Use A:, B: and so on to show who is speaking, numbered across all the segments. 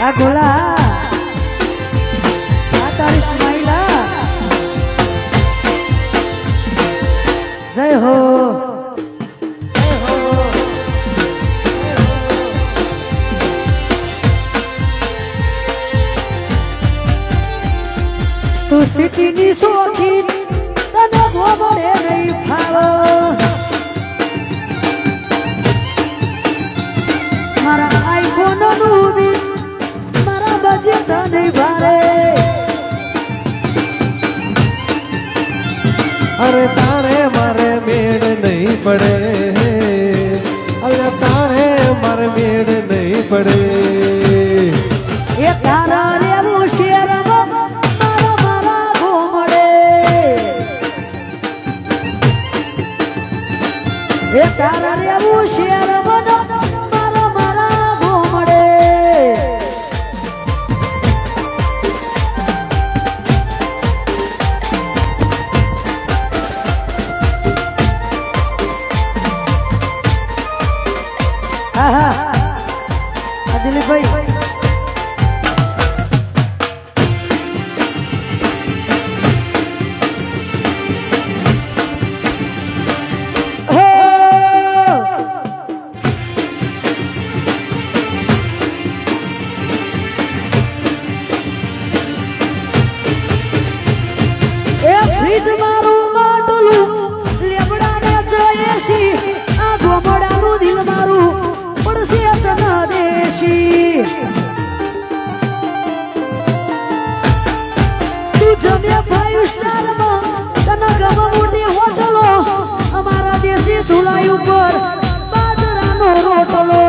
A: આ ગોલા આ તારી સ્માઈલા જય હો તું સિટીની શોખીન તને ગોબડે નહીં ફાવો મારા આઈફોનનું બી મારા બજેટ નહીં ભારે.
B: અરે તારે મારે મેળ નહીં પડે. અરે તારે મારે મેળ નહીં પડે.
A: એ તારા રેવું શેરમાં મારા મારા ઘોમડે. દિલીપભાઈ. દેશી તું જમ્યા ભાઈ સ્ટારમાં તને ગમે મોટી હોટલો, અમારા દેશી ધુલાઈ ઉપર બાજરાનો રોટલો.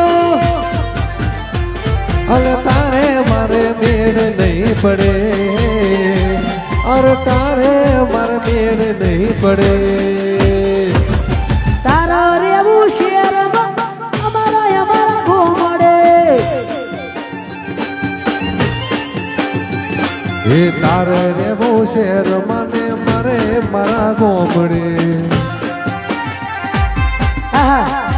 B: અરે તારે મારે મેળ નહીં પડે. અરે તારે મારે મેળ નહીં પડે. એ તારે રેવો શેર મને મારે મારા ગોમડે.
A: આહા